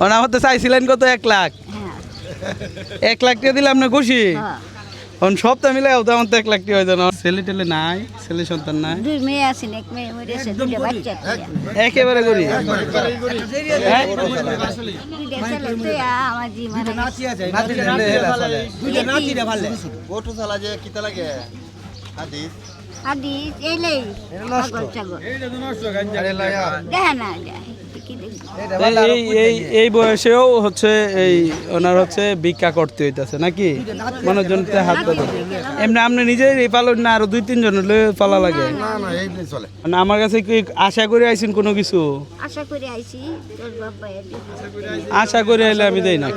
মানে আমার তো চাইছিলেন কত? এক লাখ। হ্যাঁ। এক লাখ টাকা দিলে আপনি খুশি? হ্যাঁ। এখন সপ্তাহ মিলে তো আমার তো এক লাখ টাকা হয়ে যাবে ছেলে টেলে নাই ছেলে সন্তান নাই। দুই মেয়ে আছেন এক মেয়ে মরেছে দুইটা বাচ্চা একেবারে করি? দুইটা চালা যে কিতা লাগে? হাদিস। আদি এইলেই পাগল ছাগল। দেখে না যায়? এই- এই এই এই বয়সেও হচ্ছে এই ওনার হচ্ছে ভিক্ষা করতে হইতাছে নাকি? মানুষজন হাত পাতে এমনি আপনি নিজেই এই পালন না আরও দুই তিনজন হলে পালা লাগে। না না এই নিয়ে চলে। মানে আমার কাছে কি আশা করে আইছেন কোনো কিছু? আশা করে আইছি আশা করে আইলে আমি দেই না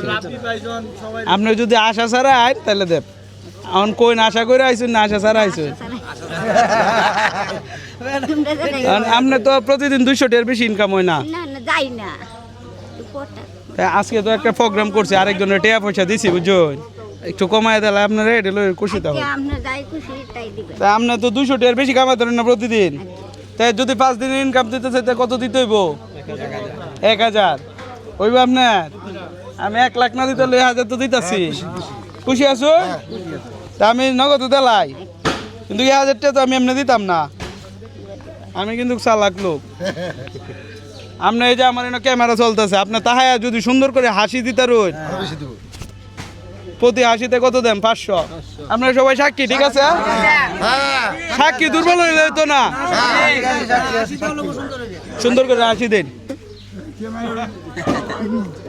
আপনি যদি আশা ছাড়া আইন তাহলে দেব। এখন কই না আশা করে আইছেন না আশা ছাড়া আইছেন? আপনি তো প্রতিদিন দুইশো টাকার বেশি ইনকাম হয় না যাই না। আজকে তো একটা প্রোগ্রাম করছি আরেকজনের টেয়া পয়সা দিছি বুঝুন একটু কমায় দিলে আপনারা এটা লই খুশি তো আপনার তাই আপনি তো দুইশো টাকার বেশি কামাতে পারেন না প্রতিদিন। তাই যদি পাঁচ দিনের ইনকাম দিতেছে তাই কত দিতে হইব? এক হাজার। হইব আপনার? আমি এক লাখ না দিতে হলে হাজার তো দিতেছি। খুশি আছো? তা আমি নগদ দিলাই। কিন্তু এই হাজার টাকা তো আমি এমনি দিতাম না। আমি কিন্তু চালাক লোক। আপনি এই যে আমার এনে ক্যামেরা চলতেছে আপনার তাহায় যদি সুন্দর করে হাসি দিতে বেশি দেবো। প্রতি হাসিতে কত দেন? পাঁচশো। আপনারা সবাই সাক্ষী ঠিক আছে? হ্যাঁ সাক্ষী দুর্বল হইলে তো না? সুন্দর করে হাসি দিন।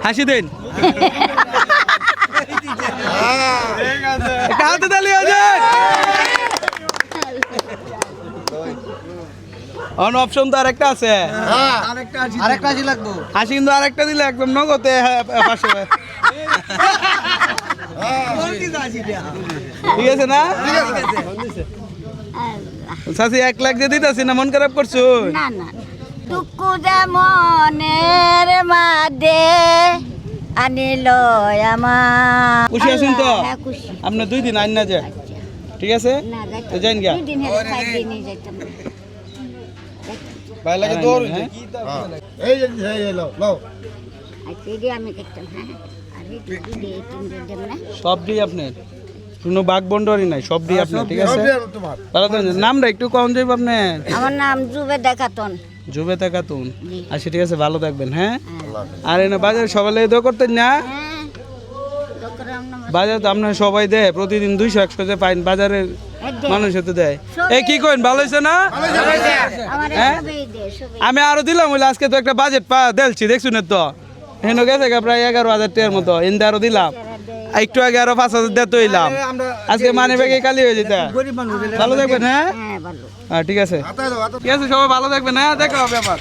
হাসি দিন। একটা হাতে তালি আছে অন অপশন তো আরেকটা আছে। হ্যাঁ। হাসি কিন্তু আরেকটা দিলে একদম নগদে হ্যাঁ, পাঁচশো ঠিক আছে না? চাষি এক লাখ দিয়ে দিতেছি না? মন খারাপ করছ? না না টুকু মনের মাদে আনিল আমার। খুশি আছেন তো? হ্যাঁ, খুশি। আপনি দুই দিন আইন না যে ঠিক আছে? না যাইন গিয়া। দুই দিন হেলে চার দিনই যাইতাম না। ভাই লাগে হ্যাঁ, হ্যাঁ। এই যে এই লাও লাও আমি করতাম হ্যাঁ সব দিয়ে আপনার কোনো বাঘ নাই সব দিয়ে আপনার ঠিক আছে? নামটা একটু কম যাইব আপনার আমার নাম জুবে দেখাতন আচ্ছা ঠিক আছে ভালো থাকবেন হ্যাঁ? আর এনে বাজারে সবাই এদো করতেন না? হ্যাঁ। বাজারে তো আপনার সবাই দেয় প্রতিদিন দুইশো একশো যে পাইন বাজারের। মানুষ হতে দেয়। এই কি করেন ভালো হয়েছে না? হ্যাঁ? সবাই দে সবাই আমি আরও দিলাম হইলে আজকে তো একটা বাজেট পা দেখছি দেখছুন তো। হেন গেছে প্রায় এগারো হাজার টাকার মতো এনতে আরও দিলাম। একটু আগে আরও পাঁচ হাজার দিয়ে তৈলাম। আজকে মানে ব্যাগে কালি হয়ে যেতে। ভালো থাকবেন হ্যাঁ? হ্যাঁ হ্যাঁ ঠিক আছে। ঠিক আছে সবাই ভালো থাকবেন হ্যাঁ? দেখা হবে আবার।